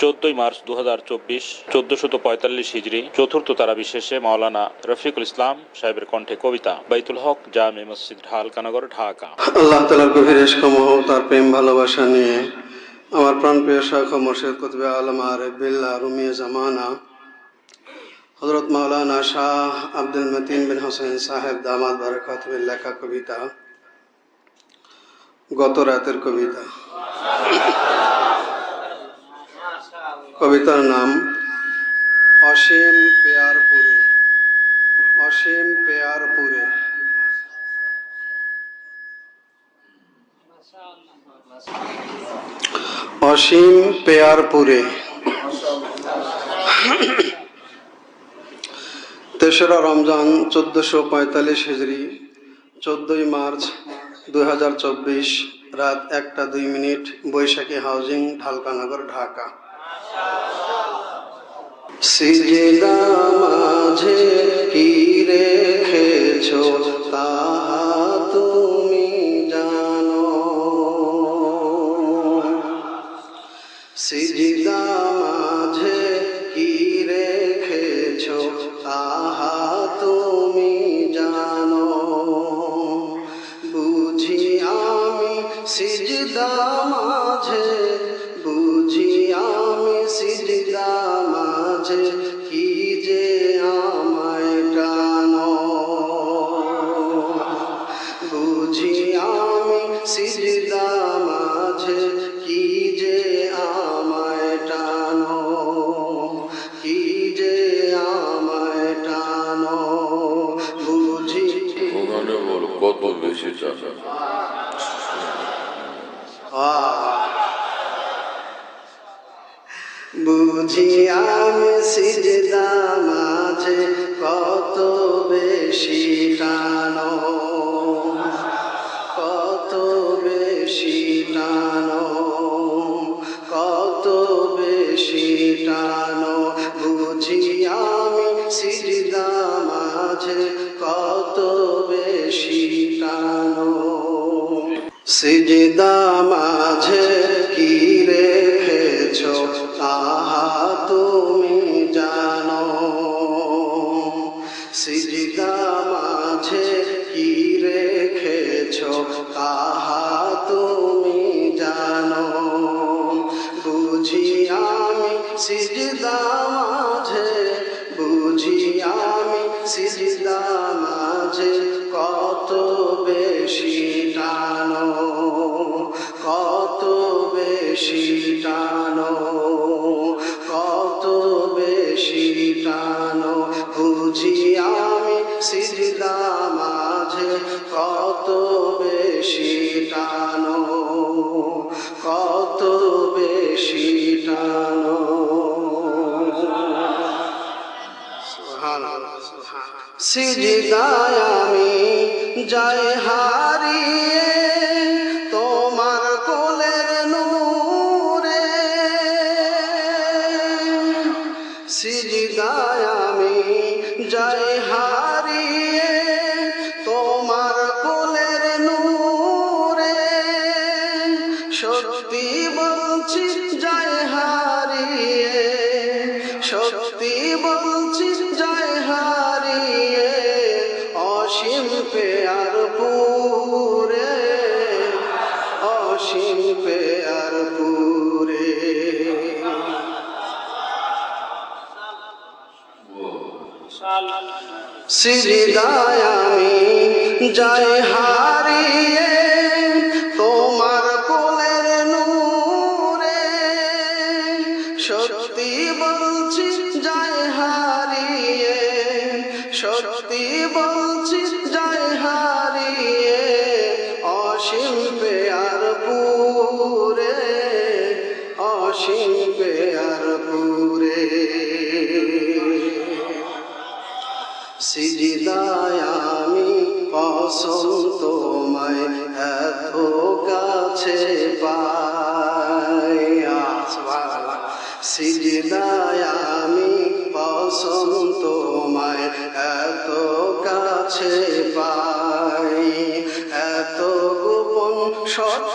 চোদ্দই মার্চ দু হাজার চব্বিশ চোদ্দশত পঁয়তাল্লিশ হিজড়ি চতুর্থ তারা বিশেষে মাওলানা রফিকুল ইসলাম সাহেবের কণ্ঠে কবিতা বাইতুল হক জামে মসজিদ ঢালকানগর ঢাকা। আল্লাহ তালার গভীর সমূহ তার প্রেম ভালোবাসা নিয়ে আমার প্রাণপ্রিয় শাখ মোর্শেদ কুতবে আলম আরে বিল্লা রুমিয়ে জামানা হজরত মাওলানা শাহ আব্দুল মতিন বিন হোসেন সাহেব দামাদ বারকাতের লেখা কবিতা গত রাতের কবিতা। কবিতার নাম অসীম পেয়ারপুরে অসীম পেয়ারপুরে। অসীম পেয়ারপুরে। তেসরা রমজান চোদ্দশো পঁয়তাল্লিশ হিজড়ি চোদ্দই মার্চ দুই হাজার চব্বিশ, রাত একটা দুই মিনিট বৈশাখী হাউজিং, ঢালকানগর, ঢাকা। সিজদা মাঝে কি রেখেছ, তাহা তুমি জানো। সিজদা মাঝে কি রেখেছ, তাহা তুমি জানো। বুঝি আমি সিজদা মাঝে মাঝে কি যে আমায় টানো? বুঝি আমি সিজদা মাঝে কি যে আমায় টানো? কি যে আমায় টানো? বুঝি ওখানে বল কত বেশি চাষা বুঝি আমি সিজদা মাঝে কত বেশি টানো। কত বেশি টানো। কত বেশি টানো। বুঝি আমি সিজদা মাঝে কত বেশি টানো। সিজদা মাঝে কি রেখেছ তাহা সিজদায় আমি যাই হারিয়ে তোমার কোলের নূরে। সত্যি বলছি, যাই হারিয়ে, সত্যি বলছি, যাই হারিয়ে, অসীম পেয়ার পুরে, অসীম সিজিদায় আমি পছন্দ তোমায় এত কাছে পাই সিজিদায় পছন্দ তোমায় এত কাছে পাই এত গোপন সত্য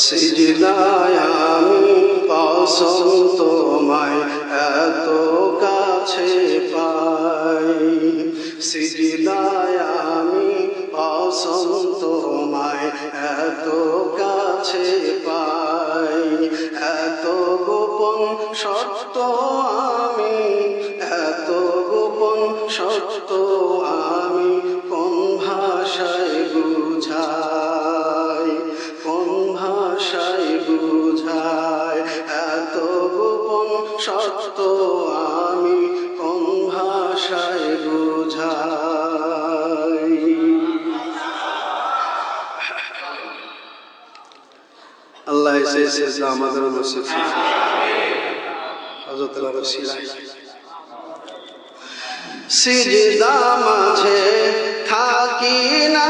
সিজিদায় আমি পছন্দ তোমায় এত কাছে পাই সিজিদায় আমি পছন্দ তোমায় এত কাছে পাই এত গোপন সত্য আমি এসে আমাদের নসিব হযরত সিজদা মাঝে থাকি না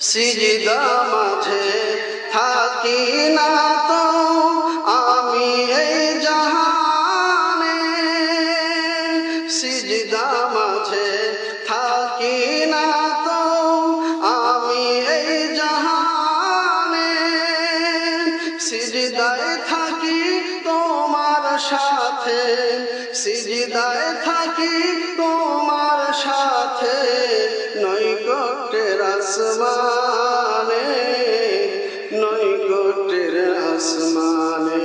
সিজদা মাঝে থাকি না তো আমি এই জাহানে। সিজদা মাঝে থাকি না তো আমি এই জাহানে। সিজদায় থাকি তোমার সাথে, সিজদায় থাকি তোমার সাথে নৈকটের আসমানে নৈকটের আসমানে।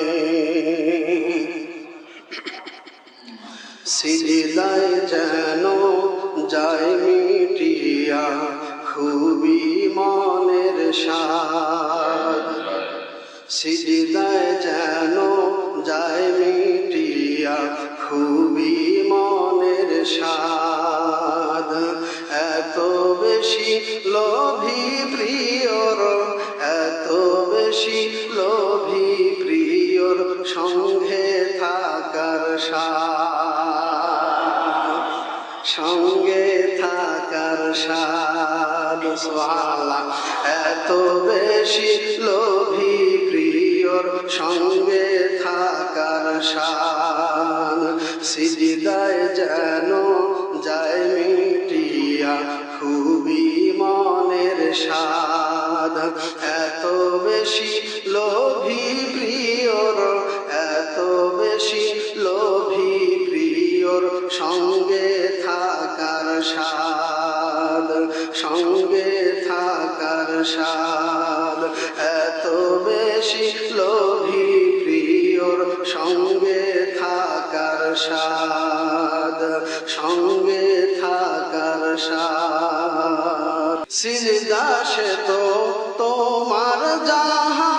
সিজদায় যেন যায় মিটিয়া, খুবই মনের সাথ সিজদায় যেন যায় মিটিয়া, খুবই মনের সাদ বেশি লোভী প্রিয়র সঙ্গে থাকার শান সিজদায় যেন যায় মিটিয়া খুবই মনের সাদ এত বেশি লোভী প্রিয়র, এত বেশি লোভী প্রিয়র সঙ্গে থাকার স্বাদ। সঙ্গে থাকার এত বেশি লোভী প্রিয়র সঙ্গে থাকার সাদ সঙ্গে থাকার সাদ সিজদা সে তো তোমার জাহান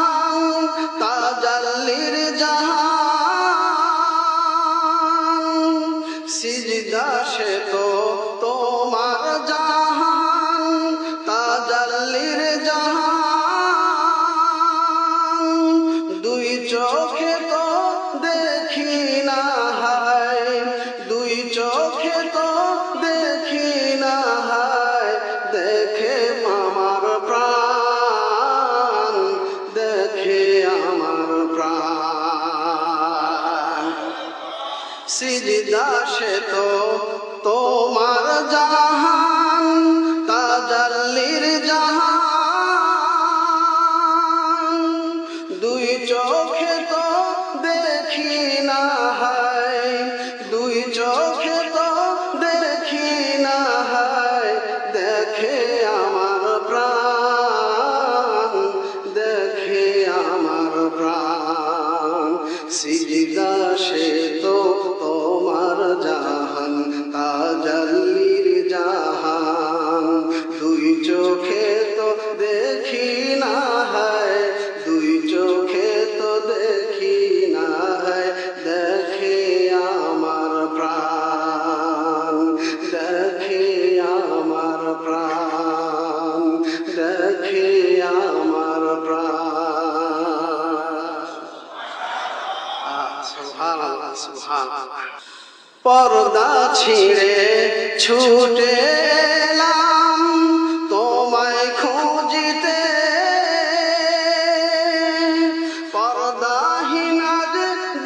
দেখি না ছিঁড়ে ছুটে এলাম তোমায় খুঁজিতে। পর্দাহীন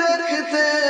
দেখতে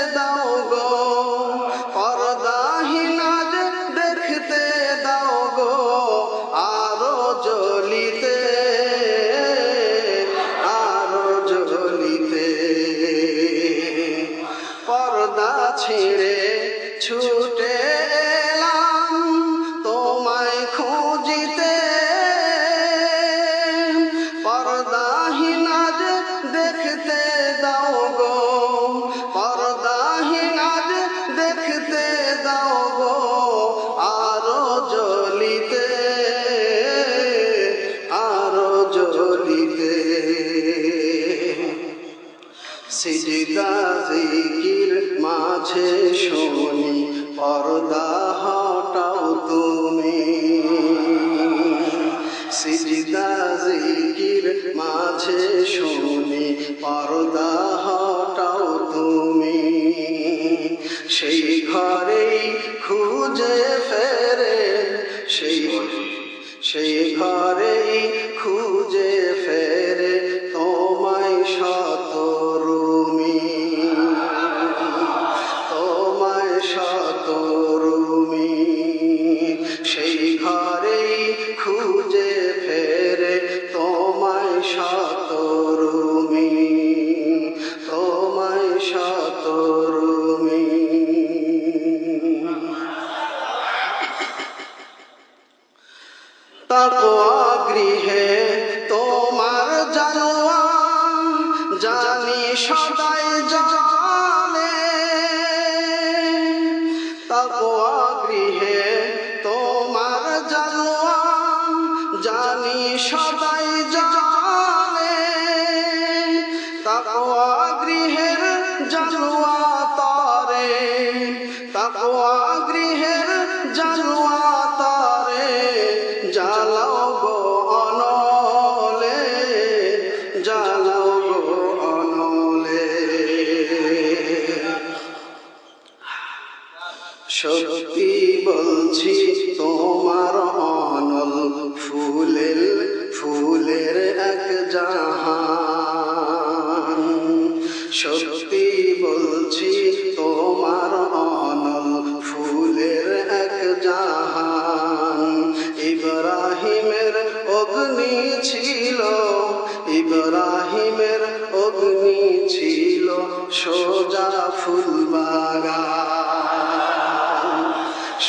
সেই ঘরে জাহান। সত্যি বলছি, তোমার অনল ফুলের এক জাহান। ইব্রাহিমের অগ্নি ছিল, ইব্রাহিমের অগ্নি ছিল সোজা ফুলবাগা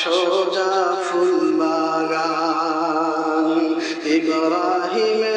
সোজা ফুলবাগা ইব্রাহিমের